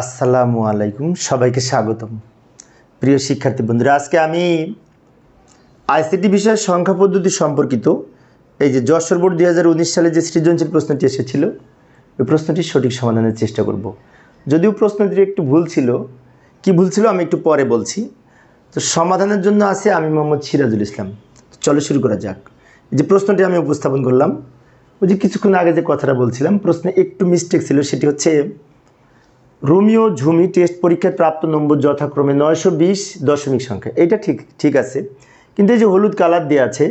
আসসালামু আলাইকুম, সবাইকে স্বাগতম। প্রিয় শিক্ষার্থী বন্ধুরা, আজকে আমি আইসিটি বিষয়ের সংখ্যা পদ্ধতি সম্পর্কিত এই যে যশোর বোর্ড দুই হাজার উনিশ সালে যে সৃজনশীল প্রশ্নটি এসেছিল, ওই প্রশ্নটির সঠিক সমাধানের চেষ্টা করব। যদিও প্রশ্নটির একটু ভুল ছিল, কি ভুল ছিল আমি একটু পরে বলছি। তো সমাধানের জন্য আছে আমি মোহাম্মদ সিরাজুল ইসলাম। চলো শুরু করা যাক। যে প্রশ্নটি আমি উপস্থাপন করলাম, ওই যে কিছুক্ষণ আগে যে কথাটা বলছিলাম, প্রশ্নে একটু মিস্টেক ছিল, সেটি হচ্ছে রোমিও ঝুমি টেস্ট পরীক্ষায় প্রাপ্ত নম্বর যথাক্রমে নয়শো বিশ দশমিক সংখ্যা। এটা ঠিক ঠিক আছে। কিন্তু এই যে হলুদ কালার দেওয়া আছে,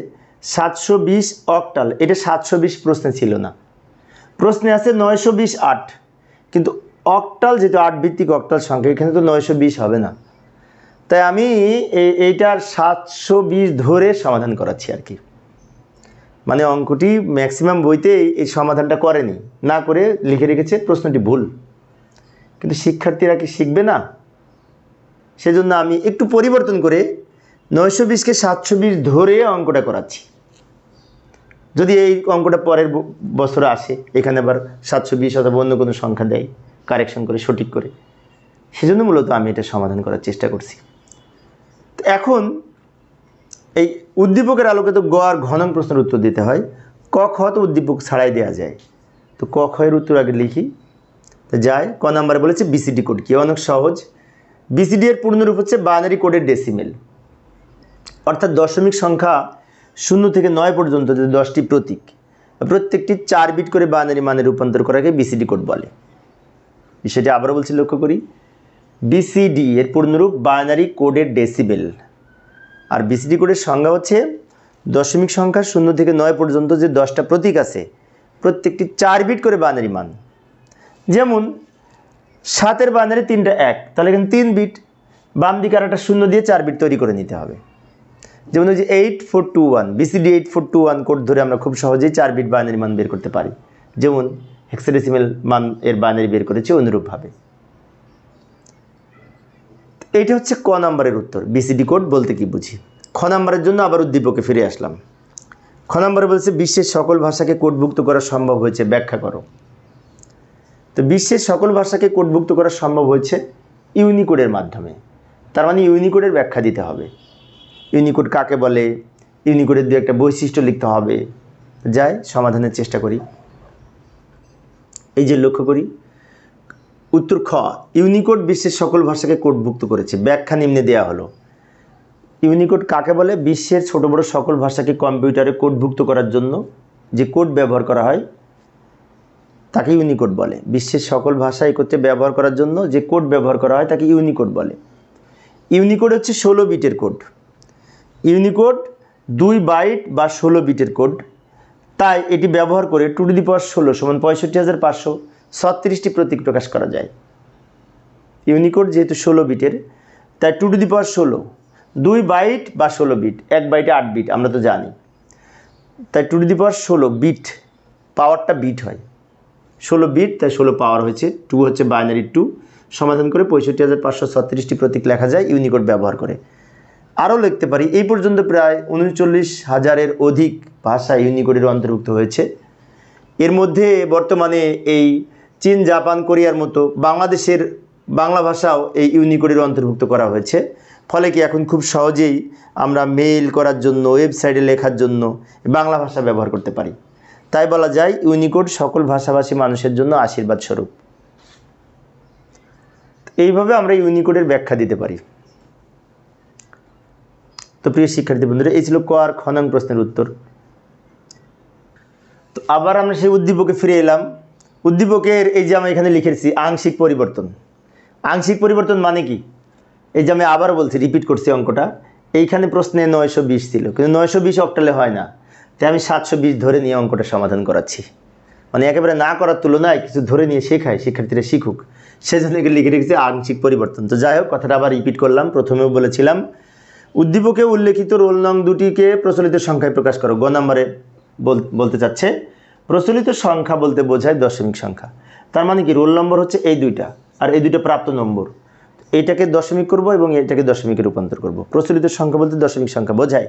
সাতশো বিশ অকটাল এটা সাতশো বিশ প্রশ্নে ছিল না। প্রশ্নে আছে নয়শো বিশ আট, কিন্তু অকটাল যেহেতু আট ভিত্তিক অকটাল সংখ্যা, এখানে তো নয়শো বিশ হবে না। তাই আমি এই এইটার সাতশো বিশ ধরে সমাধান করাচ্ছি আর কি। মানে অঙ্কটি ম্যাক্সিমাম বইতেই এই সমাধানটা করেনি। না করে লিখে রেখেছে, প্রশ্নটি ভুল। শিক্ষার্থীরা কি শিখবে না? সেজন্য আমি একটু পরিবর্তন করে নয়শো বিশকে সাতশো বিশ ধরে অঙ্কটা করাচ্ছি। যদি এই অঙ্কটা পরের বছরে আসে, এখানে আবার সাতশো বিশ অথবা অন্য কোনো সংখ্যা দেয় কারেকশন করে, সঠিক করে, সেজন্য মূলত আমি এটা সমাধান করার চেষ্টা করছি। তো এখন এই উদ্দীপকের আলোকে তো গ আর ঘনং প্রশ্নের উত্তর দিতে হয়, ক খ তো উদ্দীপক ছাড়াই দেওয়া যায়। তো ক খ এর উত্তর আগে লিখি। তো যায় ক নাম্বারে বলেছে বিসিডি কোড কি? অনেক সহজ। বিসিডি এর পূর্ণরূপ হচ্ছে বাইনারি কোডের ডেসিমেল অর্থাৎ দশমিক সংখ্যা শূন্য থেকে নয় পর্যন্ত যে দশটি প্রতীক, প্রত্যেকটি চার বিট করে বাইনারি মানে রূপান্তর করাকে বিসিডি কোড বলে। বিষয়টি আবারও বলছি লক্ষ্য করি। বিসিডি এর পূর্ণরূপ বাইনারি কোডের ডেসিবেল আর বিসিডি কোডের সংজ্ঞা হচ্ছে দশমিক সংখ্যা শূন্য থেকে নয় পর্যন্ত যে দশটা প্রতীক আছে, প্রত্যেকটি চার বিট করে বাইনারি মান। যেমন, সাতের বাইনারি তিনটা এক, তাহলে এখানে তিন বিট, বাম দিকে আর একটা শূন্য দিয়ে চার বিট তৈরি করে নিতে হবে। যেমন ওই যে eight four two one BCD eight four two one code ধরে আমরা খুব সহজেই চার বিট বাইনারি মান বের করতে পারি। যেমন হেক্সাডেসিমেল মান এর বাইনারি বের করেছি অনুরূপভাবে। এইটা হচ্ছে ক নাম্বারের উত্তর বিসিডি কোড বলতে কি বুঝি? খ নাম্বারের জন্য আবার উদ্দীপকে ফিরে আসলাম। খ নাম্বারে বলছে, বিশ্বের সকল ভাষাকে কোডভুক্ত করা সম্ভব হয়েছে, ব্যাখ্যা করো। তো বিশ্বের সকল ভাষাকে কোডভুক্ত করা সম্ভব হয়েছে ইউনিকোডের মাধ্যমে। তার মানে ইউনিকোডের ব্যাখ্যা দিতে হবে। ইউনিকোড কাকে বলে? ইউনিকোডের দু একটা বৈশিষ্ট্য লিখতে হবে। যাই, সমাধানের চেষ্টা করি। এই যে লক্ষ্য করি, উত্তর খ, ইউনিকোড বিশ্বের সকল ভাষাকে কোডভুক্ত করেছে। ব্যাখ্যা নিম্নে দেওয়া হলো। ইউনিকোড কাকে বলে? বিশ্বের ছোট বড় সকল ভাষাকে কম্পিউটারে কোডভুক্ত করার জন্য যে কোড ব্যবহার করা হয় তাকে ইউনিকোড বলে। বিশ্বের সকল ভাষা একত্রে ব্যবহার করার জন্য যে কোড ব্যবহার করা হয় তাকে ইউনিকোড বলে। ইউনিকোড হচ্ছে ষোলো বিটের কোড। ইউনিকোড দুই বাইট বা ষোলো বিটের কোড। তাই এটি ব্যবহার করে টু টু দি পাওয়ার ষোলো সমান পঁয়ষট্টি হাজার পাঁচশো ছত্রিশটি প্রতীক প্রকাশ করা যায়। ইউনিকোড যেহেতু ষোলো বিটের, তাই টু টু দি পাওয়ার ষোলো, দুই বাইট বা ষোলো বিট, এক বাইটে আট বিট, আমরা তো জানি। তাই টু টু দি পাওয়ার ষোলো বিট, পাওয়ারটা বিট হয়। ষোলো বিট, তাই ষোলো পাওয়ার হয়েছে। টু হচ্ছে বাইনারি টু সমাধান করে পঁয়ষট্টি হাজার পাঁচশো ছত্রিশটি প্রতীক লেখা যায় ইউনিকোড ব্যবহার করে। আরও লিখতে পারি, এই পর্যন্ত প্রায় উনচল্লিশ হাজারের অধিক ভাষা ইউনিকোডের অন্তর্ভুক্ত হয়েছে। এর মধ্যে বর্তমানে এই চীন, জাপান, কোরিয়ার মতো বাংলাদেশের বাংলা ভাষাও এই ইউনিকোডের অন্তর্ভুক্ত করা হয়েছে। ফলে কি এখন খুব সহজেই আমরা মেইল করার জন্য ওয়েবসাইটে লেখার জন্য বাংলা ভাষা ব্যবহার করতে পারি। তাই বলা যায় ইউনিকোড সকল ভাষাভাষী মানুষের জন্য আশীর্বাদ স্বরূপ এইভাবে আমরা ইউনিকোডের ব্যাখ্যা দিতে পারি। তো প্রিয় শিক্ষার্থী বন্ধুরা, এই ছিল ক আর খনং প্রশ্নের উত্তর। তো আবার আমরা সেই উদ্দীপকে ফিরে এলাম। উদ্দীপকের এই যে আমি এখানে লিখেছি আংশিক পরিবর্তন। আংশিক পরিবর্তন মানে কি? এই যে আমি আবার বলছি রিপিট করছি অঙ্কটা। এইখানে প্রশ্নে নয়শো বিশ ছিল, কিন্তু নয়শো বিশ অক্টালে হয় না। তাই আমি সাতশো বিশ ধরে নিয়ে অঙ্কটা সমাধান করাচ্ছি। মানে একেবারে না করার তুলনায় কিছু ধরে নিয়ে শেখায় শিক্ষার্থীরা শিখুক। সেজন্য লিখে রেখেছি আংশিক পরিবর্তন। তো যাই হোক, কথাটা আবার রিপিট করলাম। প্রথমেও বলেছিলাম উদ্দীপকে উল্লেখিত রোল নং দুটিকে প্রচলিত সংখ্যায় প্রকাশ করো। গ নম্বরে বল- বলতে চাচ্ছে, প্রচলিত সংখ্যা বলতে বোঝায় দশমিক সংখ্যা। তার মানে কি? রোল নম্বর হচ্ছে এই দুইটা, আর এই দুইটা প্রাপ্ত নম্বর। এইটাকে দশমিক করব এবং এটাকে দশমিকে রূপান্তর করব। প্রচলিত সংখ্যা বলতে দশমিক সংখ্যা বোঝায়।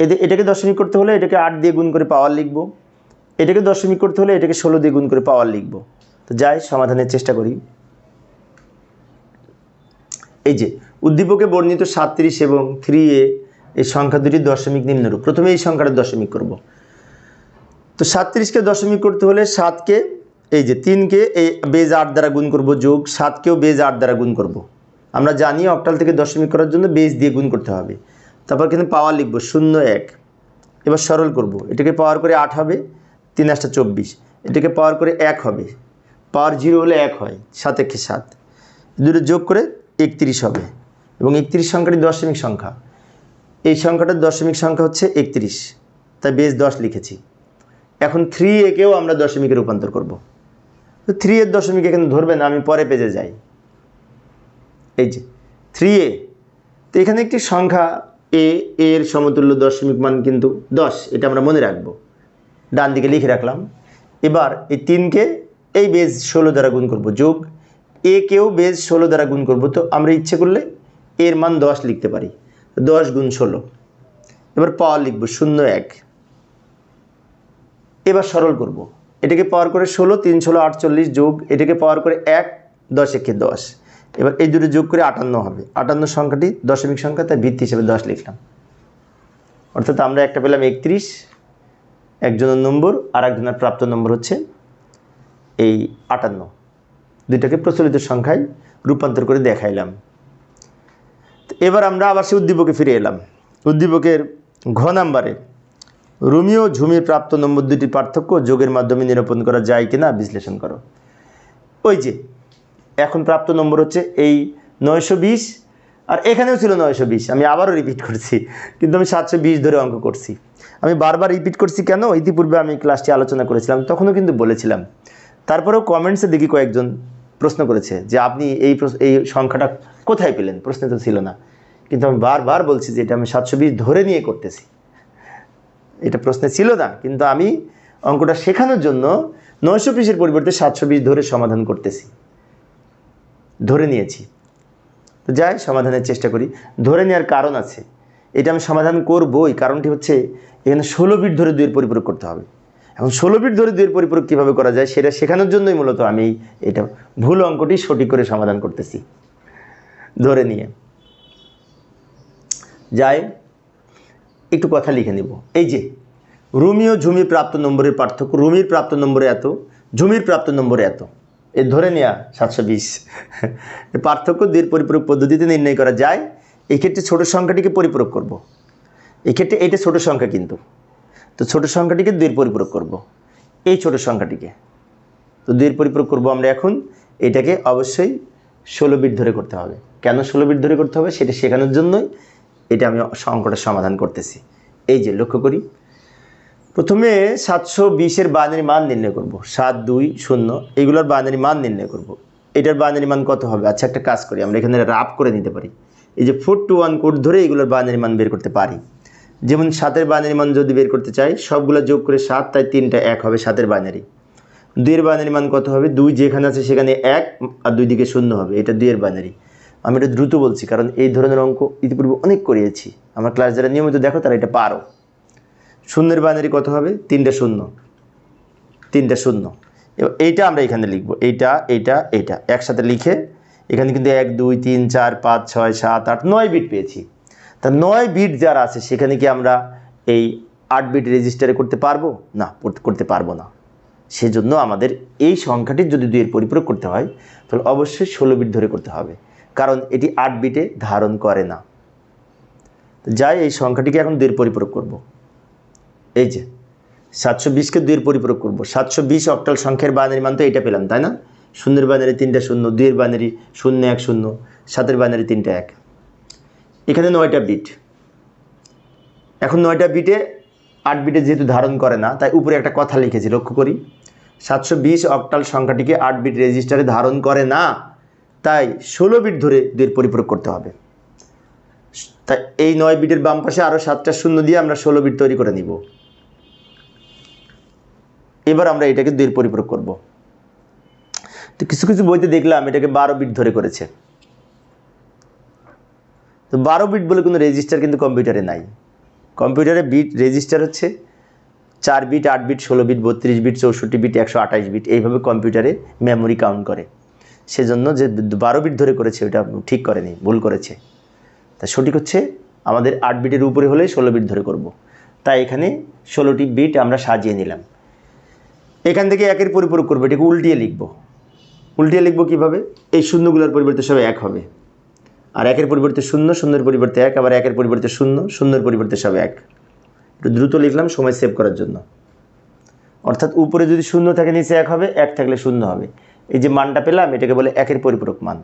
এটাকে দশমিক করতে হলে এটাকে আট দিয়ে গুণ করে পাওয়ার লিখব। এটাকে দশমিক করতে হলে এটাকে ষোলো দিয়ে গুণ করে পাওয়ার লিখব। তো যাই, সমাধানের চেষ্টা করি। এই যে, উদ্দীপকে বর্ণিত সাতত্রিশ এবং থ্রি এ, এই সংখ্যা দুটি দশমিক নিম্নরূপ। প্রথমে এই সংখ্যাটা দশমিক করব। তো সাতত্রিশকে দশমিক করতে হলে সাতকে, এই যে তিনকে এই বেজ আট দ্বারা গুণ করব যোগ, সাতকেও বেজ আট দ্বারা গুণ করব। আমরা জানি অক্টাল থেকে দশমিক করার জন্য বেজ দিয়ে গুণ করতে হবে। তারপর কিন্তু পাওয়ার লিখব শূন্য এক। এবার সরল করব। এটাকে পাওয়ার করে আট হবে, তিন আটটা চব্বিশ। এটাকে পাওয়ার করে এক হবে। পাওয়ার জিরো হলে এক হয়, সাত একে সাত। দুটো যোগ করে একত্রিশ হবে। এবং একত্রিশ সংখ্যাটি দশমিক সংখ্যা। এই সংখ্যাটার দশমিক সংখ্যা হচ্ছে একত্রিশ। তাই বেশ দশ লিখেছি। এখন থ্রি একেও আমরা দশমিকে রূপান্তর করব। তো থ্রি এর দশমিক এখানে ধরবে না, আমি পরে পেজে যাই। এই যে থ্রি এ। তো এখানে একটি সংখ্যা এ এর সমতুল্য দশমিক মান কিন্তু দশ, এটা আমরা মনে রাখব। ডান দিকে লিখে রাখলাম। এবার এই তিনকে এই বেজ ষোলো দ্বারা গুণ করব, যোগ। এ কেও বেজ ষোলো দ্বারা গুণ করব, তো আমরা ইচ্ছে করলে এর মান দশ লিখতে পারি। দশ গুণ ষোলো। এবার পাওয়ার লিখব, শূন্য এক। এবার সরল করব। এটাকে পাওয়ার করে ষোলো, তিন ষোলো, আটচল্লিশ যোগ, এটাকে পাওয়ার করে এক, দশ একে দশ। এবার এই দুটো যোগ করে আটান্ন হবে। আটান্ন সংখ্যাটি দশমিক সংখ্যা, তাই ভিত্তি হিসেবে দশ লিখলাম। অর্থাৎ আমরা একটা পেলাম একত্রিশ, একজনের নম্বর আর একজনের প্রাপ্ত নম্বর হচ্ছে এই আটান্ন। দুইটাকে প্রচলিত সংখ্যায় রূপান্তর করে দেখাইলাম। এবার আমরা আবার সে উদ্দীপকে ফিরে এলাম। উদ্দীপকের ঘ নাম্বারে, রোমিও ঝুমির প্রাপ্ত নম্বর দুটির পার্থক্য যোগের মাধ্যমে নিরূপণ করা যায় কিনা বিশ্লেষণ করো। ওই যে এখন প্রাপ্ত নম্বর হচ্ছে এই নয়শো বিশ। আর এখানেও ছিল নয়শো বিশ। আমি আবারও রিপিট করছি, কিন্তু আমি সাতশো বিশ ধরে অঙ্ক করছি। আমি বারবার রিপিট করছি কেন? ইতিপূর্বে আমি ক্লাসটি আলোচনা করেছিলাম, তখনও কিন্তু বলেছিলাম। তারপরেও কমেন্টসে দেখি কয়েকজন প্রশ্ন করেছে যে আপনি এই এই সংখ্যাটা কোথায় পেলেন? প্রশ্নে তো ছিল না। কিন্তু আমি বারবার বলছি যে এটা আমি সাতশো বিশ ধরে নিয়ে করতেছি। এটা প্রশ্নে ছিল না, কিন্তু আমি অঙ্কটা শেখানোর জন্য নয়শো পিসের পরিবর্তে সাতশো বিশ ধরে সমাধান করতেছি। ধরে নিয়েছি। তো যাই, সমাধানের চেষ্টা করি। ধরে নেওয়ার কারণ আছে। এটা আমি সমাধান করবই। কারণটি হচ্ছে, এখানে ষোলো বিট ধরে দুইয়ের পরিপূরক করতে হবে। এখন ষোলো বিট ধরে দুইয়ের পরিপূরক কীভাবে করা যায়, সেটা শেখানোর জন্যই মূলত আমি এটা ভুল অঙ্কটি সঠিক করে সমাধান করতেছি। ধরে নিয়ে। যাই, একটু কথা লিখে নেব। এই যে, রুমি ও ঝুমি প্রাপ্ত নম্বরের পার্থক্য, রুমির প্রাপ্ত নম্বরে এত, ঝুমির প্রাপ্ত নম্বরে এত। এ ধরে নেওয়া সাতশো বিশ। পার্থক্য দুই পরিপূরক পদ্ধতিতে নির্ণয় করা যায়। এক্ষেত্রে ক্ষেত্রে ছোটো সংখ্যাটিকে পরিপূরক করব। এক্ষেত্রে এইটা ছোট সংখ্যা কিন্তু। তো ছোট সংখ্যাটিকে দুইয়ের পরিপূরক করব। এই ছোট সংখ্যাটিকে। তো দুইয়ের পরিপূরক করব আমরা এখন। এটাকে অবশ্যই ষোলো বিট ধরে করতে হবে। কেন ষোলো বিট ধরে করতে হবে? সেটা শেখানোর জন্যই এটা আমি অঙ্কটা সমাধান করতেছি। এই যে লক্ষ্য করি। প্রথমে সাতশো বিশের বাইনারি মান নির্ণয় করব। সাত, দুই, শূন্য, এগুলোর বাইনারি মান নির্ণয় করব। এটার বাইনারি মান কত হবে? আচ্ছা একটা কাজ করি, আমরা এখানে রাপ করে নিতে পারি। এই যে ফোর টু ওয়ান কোড ধরে এগুলোর বাইনারি মান বের করতে পারি। যেমন সাতের বাইনারি মান যদি বের করতে চাই, সবগুলো যোগ করে সাত, তাই তিনটা এক হবে সাতের বাইনারি দুইয়ের বাইনারি মান কত হবে? দুই যেখানে আছে সেখানে এক, আর দুই দিকে শূন্য হবে, এটা দুইয়ের বাইনারি আমি এটা দ্রুত বলছি, কারণ এই ধরনের অঙ্ক ইতিপূর্বে অনেক করিয়েছি। আমার ক্লাস যারা নিয়মিত দেখো, তারা এটা পারো। শূন্যের বাইনারি কত হবে? তিনটা শূন্য। তিনটা শূন্য। এইটা আমরা এখানে লিখব। এইটা এইটা এইটা। একসাথে লিখে এখানে কিন্তু এক, দুই, তিন, চার, পাঁচ, ছয়, সাত, আট, নয় বিট পেয়েছি। তা নয় বিট যারা আছে, সেখানে কি আমরা এই আট বিট রেজিস্টারে করতে পারব? না করতে- করতে পারব না। সেজন্য আমাদের এই সংখ্যাটি যদি দুইয়ের পরিপূরক করতে হয়, তাহলে অবশ্যই ষোলো বিট ধরে করতে হবে। কারণ এটি আট বিটে ধারণ করে না। যাই, এই সংখ্যাটিকে এখন দুইয়ের পরিপূরক করব। এই যে, সাতশো বিশকে দুইয়ের পরিপূরক করব। সাতশো বিশ অক্টাল সংখ্যার বাইনারি মান তো এটা পেলাম, তাই না? শূন্যের বাইনারি তিনটা শূন্য, দুইয়ের বাইনারি শূন্য এক শূন্য, সাতের বাইনারি তিনটা এক। এখানে নয়টা বিট এখন নয়টা বিটে আট বিটে যেহেতু ধারণ করে না, তাই উপরে একটা কথা লিখেছি, লক্ষ্য করি। সাতশো বিশ অক্টাল সংখ্যাটিকে আট বিট রেজিস্টারে ধারণ করে না, তাই ষোলো বিট ধরে দুইয়ের পরিপূরক করতে হবে। তাই এই নয় বিটের বাম পাশে আরও সাতটা শূন্য দিয়ে আমরা ষোলো বিট তৈরি করে নিব। এবার আমরা এটাকে দুইয়ের পরিপূরক করব। তো কিছু কিছু বইতে দেখলাম এটাকে বারো বিট ধরে করেছে। তো বারো বিট বলে কোনো রেজিস্টার কিন্তু কম্পিউটারে নাই। কম্পিউটারে বিট রেজিস্টার হচ্ছে, চার বিট আট বিট ষোলো বিট বত্রিশ বিট চৌষট্টি বিট একশো আঠাশ বিট এইভাবে কম্পিউটারে মেমোরি কাউন্ট করে। সেজন্য যে বারো বিট ধরে করেছে, ওটা ঠিক করেনি, ভুল করেছে। তা সঠিক হচ্ছে, আমাদের আট বিটের উপরে হলে ষোলো বিট ধরে করব। তাই এখানে ষোলোটি বিট আমরা সাজিয়ে নিলাম। এখান থেকে একের পরিপূরক করব, এটাকে উল্টিয়ে লিখব। উল্টিয়ে লিখব কীভাবে? এই শূন্যগুলোর পরিবর্তে সব এক হবে। আর একের পরিবর্তে শূন্য, শূন্যের পরিবর্তে এক, আবার একের পরিবর্তে শূন্য, শূন্যের পরিবর্তে সব এক। একটু দ্রুত লিখলাম সময় সেভ করার জন্য। অর্থাৎ উপরে যদি শূন্য থাকে, নিচে এক হবে, এক থাকলে শূন্য হবে। এই যে মানটা পেলাম, এটাকে বলে একের পরিপূরক মান।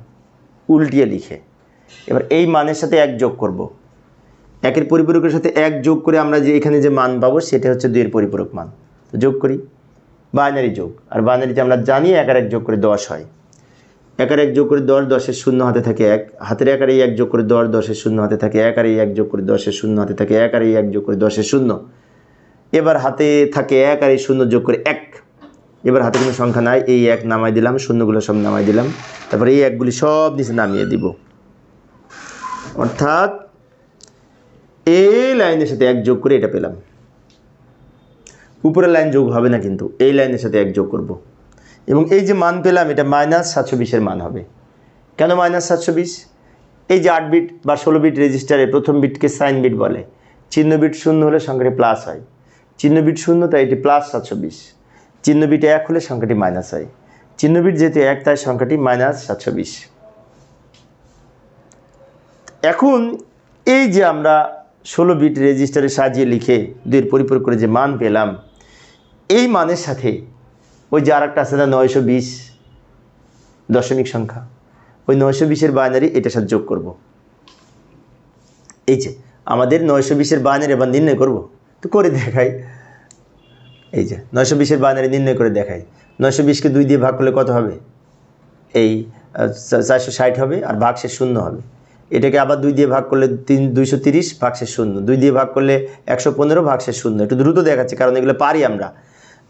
উল্টিয়ে লিখে। এবার এই মানের সাথে এক যোগ করব। একের পরিপূরকের সাথে এক যোগ করে আমরা যে এখানে যে মান পাবো, সেটা হচ্ছে দুইয়ের পরিপূরক মান। তো যোগ করি। বাইনারি যোগ। আর বাইনারিতে আমরা জানি এক আর এক যোগ করে দশ হয়। এক আর এক যোগ করে দশ, দশের শূন্য হাতে থাকে এক। হাতের এক আর এই এক যোগ করে দশ, দশের শূন্য হাতে থাকে এক। আর এক যোগ করে দশের শূন্য হাতে থাকে এক। আর এক যোগ করে দশের শূন্য। এবার হাতে থাকে এক, আর শূন্য যোগ করে এক। এবার হাতে কোনো সংখ্যা নাই। এই এক নামাই দিলাম, শূন্যগুলো সব নামাই দিলাম। তারপরে এই একগুলি সব নিচে নামিয়ে দিব। অর্থাৎ এই লাইনের সাথে এক যোগ করে এটা পেলাম। উপরের লাইন যোগ হবে না কিন্তু, এই লাইনের সাথে এক যোগ করব। এবং এই যে মান পেলাম, এটা মাইনাস সাতশো বিশের মান হবে। কেন মাইনাস সাতশো বিশ এই যে আট বিট বা ষোলো বিট রেজিস্টারে প্রথম বিটকে সাইন বিট বলে, চিহ্ন বিট শূন্য হলে সংখ্যাটি প্লাস হয়। চিহ্ন বিট শূন্য, তাই এটি প্লাস সাতশো বিশ চিহ্ন বিট এক হলে সংখ্যাটি মাইনাস হয়। চিহ্ন বিট যেহেতু এক, তাই সংখ্যাটি মাইনাস সাতশো বিশ এখন এই যে আমরা ষোলো বিট রেজিস্টারে সাজিয়ে লিখে দুইয়ের পরিপূরক করে যে মান পেলাম এই মানের সাথে ওই যে আর একটা আছে না, নয়শো বিশ দশমিক সংখ্যা, ওই নয়শো বিশের বাইনারি এটার সাথে যোগ করব। এই যে আমাদের নয়শো বিশের বাইনারি এবার নির্ণয় করব। তো করে দেখাই। এই যে নয়শো বিশের বাইনারি নির্ণয় করে দেখাই। নয়শো বিশকে দুই দিয়ে ভাগ করলে কত হবে? এই চারশো ষাট হবে আর ভাগশেষ শূন্য হবে। এটাকে আবার দুই দিয়ে ভাগ করলে তিন, দুইশো তিরিশ, ভাগশেষ শূন্য। দুই দিয়ে ভাগ করলে একশো পনেরো, ভাগশেষ শূন্য। একটু দ্রুত দেখাচ্ছে, কারণ এগুলো পারি আমরা।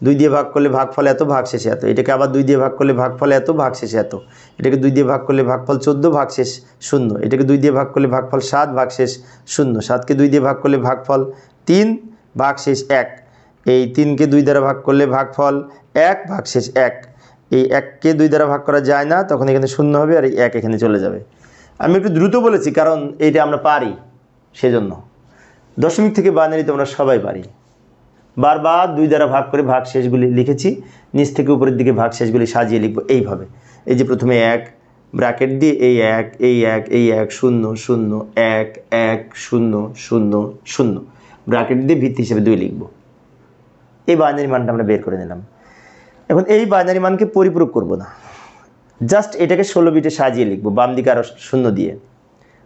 দুই দিয়ে ভাগ করলে ভাগফল এত, ভাগশেষে এত। এটাকে আবার দুই দিয়ে ভাগ করলে ভাগফল এত, ভাগশেষে এত। এটাকে দুই দিয়ে ভাগ করলে ভাগফল চোদ্দ, ভাগশেষ শূন্য। এটাকে দুই দিয়ে ভাগ করলে ভাগফল সাত, ভাগশেষ শূন্য। সাতকে দুই দিয়ে ভাগ করলে ভাগফল তিন, ভাগশেষ এক। এই তিনকে দুই দ্বারা ভাগ করলে ভাগফল এক, ভাগশেষ এক। এই এককে দুই দ্বারা ভাগ করা যায় না, তখন এখানে শূন্য হবে আর এই এক এখানে চলে যাবে। আমি একটু দ্রুত বলেছি, কারণ এইটা আমরা পারি সেজন্য। দশমিক থেকে বাইনারি তো আমরা সবাই পারি। বারবার দুই দ্বারা ভাগ করে ভাগ শেষগুলি লিখেছি, নিচ থেকে উপরের দিকে ভাগ শেষগুলি সাজিয়ে লিখব এইভাবে। এই যে প্রথমে এক, ব্র্যাকেট দিয়ে এই এক এই এক এই এক, শূন্য শূন্য, এক এক, শূন্য শূন্য শূন্য। ব্র্যাকেট দিয়ে ভিত্তি হিসেবে দুই লিখব। এই বাইনারি মানটা আমরা বের করে নিলাম। এখন এই বাইনারি মানকে পরিপূরক করব না। জাস্ট এটাকে ষোলো বিটে সাজিয়ে লিখব, বাম দিকে আরও শূন্য দিয়ে।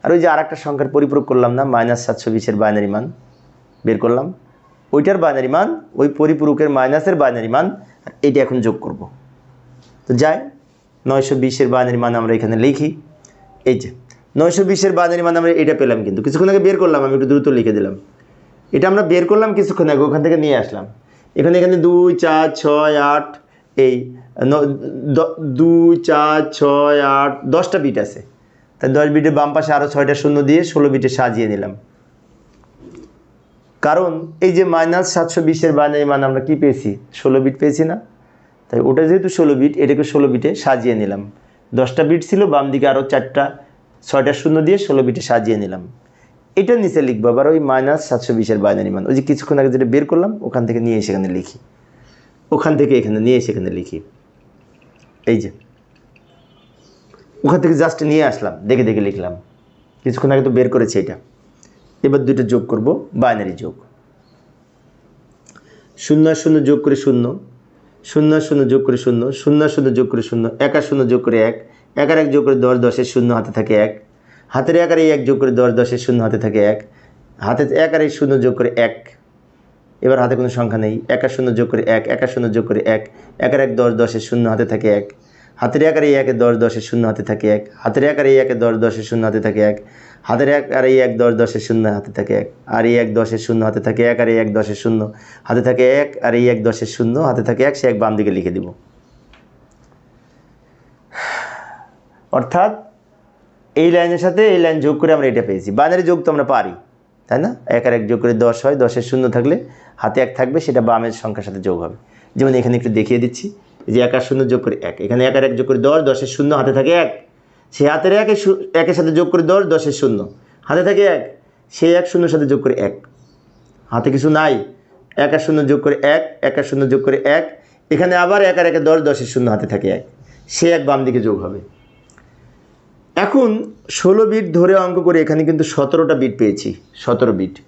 আর ওই যে আর একটা সংখ্যার পরিপূরক করলাম না, মাইনাস সাতশো বিশের বাইনারি মান বের করলাম। ওইটার বাইনারি মান, ওই পরিপূরকের মাইনাসের বাইনারি মান আর এইটা এখন যোগ করব। তো যাই, নয়শো বিশের বাইনারি মান আমরা এখানে লিখি। এই যে, নয়শো বিশের বাইনারি মান আমরা এটা পেলাম কিন্তু, কিছুক্ষণ আগে বের করলাম, আমি একটু দ্রুত লিখে দিলাম। এটা আমরা বের করলাম কিছুক্ষণ আগে, ওখান থেকে নিয়ে আসলাম। এখানে এখানে দুই, চার, ছয়, আট, এই দুই, চার, ছয়, আট, দশটা বিট আছে। তাই দশ বিটের বাম পাশে আরও ছয়টা শূন্য দিয়ে ষোলো বিটে সাজিয়ে নিলাম। কারণ এই যে মাইনাস সাতশো বিশের বাইনারি মান আমরা কি পেয়েছি? ষোলো বিট পেয়েছি না? তাই ওটা যেহেতু ষোলো বিট এটাকে ষোলো বিটে সাজিয়ে নিলাম। দশটা বিট ছিল, বাম দিকে আরও চারটা, ছয়টা শূন্য দিয়ে ষোলো বিটে সাজিয়ে নিলাম। এটা নিচে লিখব, আবার ওই মাইনাস সাতশো বিশের বাইনারি মান। ওই যে কিছুক্ষণ আগে যেটা বের করলাম, ওখান থেকে নিয়ে এসে এখানে লিখি। ওখান থেকে এখানে নিয়ে এসে এখানে লিখি। এই যে। ওখান থেকে জাস্ট নিয়ে আসলাম, দেখে দেখে লিখলাম। কিছুক্ষণ আগে তো বের করেছি এটা। এবার দুটো যোগ করব বাইনারি যোগ। শূন্য শূন্য যোগ করে শূন্য শূন্য শূন্য যোগ করে শূন্য শূন্য শূন্য যোগ করে শূন্য, এক শূন্য যোগ করে এক এক আর এক যোগ করে দশ, দশের শূন্য হাতে থাকে এক, হাতের এক আর এক যোগ করে দশ, দশের শূন্য হাতে থাকে এক হাতে এক আর এই শূন্য যোগ করে এক। এবার হাতে কোনো সংখ্যা নেই, এক শূন্য যোগ করে এক এক শূন্য যোগ করে এক এক আর এক দশ, দশের শূন্য হাতে থাকে এক, হাতের এক আর এই একে দশ, দশের শূন্য হাতে থাকে এক, হাতের এক আর এই একে দশ, দশের শূন্য হাতে থাকে এক হাতের এক আর এই এক দশ দশের শূন্য হাতে থাকে এক। আর এই এক দশের শূন্য হাতে থাকে এক, আর এই এক দশের শূন্য হাতে থাকে এক, আর এই এক দশের শূন্য হাতে থাকে এক, সে এক বাম দিকে লিখে দিব। অর্থাৎ এই লাইনের সাথে এই লাইন যোগ করে আমরা এটা পেয়েছি। বাইনারি যোগ তো আমরা পারি, তাই না? এক আর এক যোগ করে দশ হয়, দশের শূন্য থাকলে হাতে এক থাকবে, সেটা বামের সংখ্যার সাথে যোগ হবে। যেমন এখানে একটু দেখিয়ে দিচ্ছি, যে এক আর শূন্য যোগ করে এক। এখানে এক আর এক যোগ করে দশ, দশের শূন্য হাতে থাকে এক। সে হাতের একের শু- একের সাথে যোগ করে দশ, দশের শূন্য। হাতে থাকে এক সেই এক শূন্যর সাথে যোগ করে এক। হাতে কিছু নাই এক আর শূন্য যোগ করে এক এক আর শূন্য যোগ করে এক। এখানে আবার এক আর একে দশ, দশের শূন্য হাতে থাকে এক। সে এক বাম দিকে যোগ হবে। এখন ষোলো বিট ধরে অঙ্ক করে এখানে কিন্তু সতেরোটা বিট পেয়েছি, সতেরো বিট।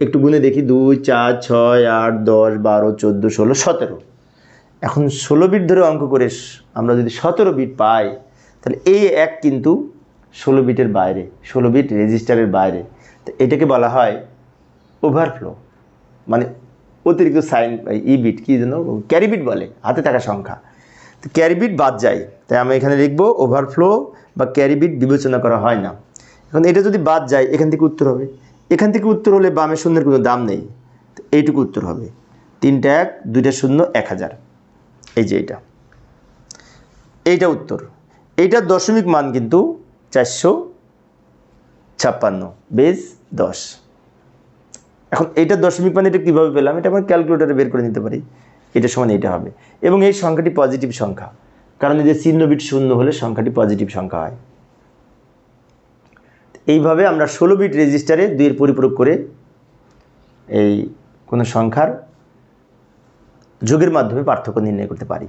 একটু গুনে দেখি, দুই, চার, ছয়, আট, দশ, বারো, চোদ্দ, ষোলো, সতেরো। এখন ষোলো বিট ধরে অঙ্ক করে আমরা যদি সতেরো বিট পাই তাহলে এই এক কিন্তু ষোলো বিটের বাইরে, ষোলো বিট রেজিস্টারের বাইরে। তো এটাকে বলা হয় ওভারফ্লো মানে অতিরিক্ত সাইন ই বিট, কী যেন ক্যারিবিট বলে, হাতে থাকা সংখ্যা। তো ক্যারিবিট বাদ যায়, তাই আমি এখানে লিখব ওভারফ্লো বা ক্যারিবিট বিবেচনা করা হয় না। এখন এটা যদি বাদ যায়, এখান থেকে উত্তর হবে। এখান থেকে উত্তর হলে বামে শূন্যের কোনো দাম নেই। তো এইটুকু উত্তর হবে। তিনটা এক, দুইটা শূন্য, এক হাজার। এই যে এটা। এইটা উত্তর। এইটার দশমিক মান কিন্তু চারশো ছাপ্পান্ন, বেশ দশ। এখন এইটার দশমিক মান এটা কীভাবে পেলাম? এটা আমরা ক্যালকুলেটারে বের করে নিতে পারি। এটা সমান এটা হবে। এবং এই সংখ্যাটি পজিটিভ সংখ্যা। কারণ এদের যে চিহ্ন বিট শূন্য হলে সংখ্যাটি পজিটিভ সংখ্যা হয়। এইভাবে আমরা ষোলো বিট রেজিস্টারে দুইয়ের পরিপূরক করে এই কোনো সংখ্যার যোগের মাধ্যমে পার্থক্য নির্ণয় করতে পারি।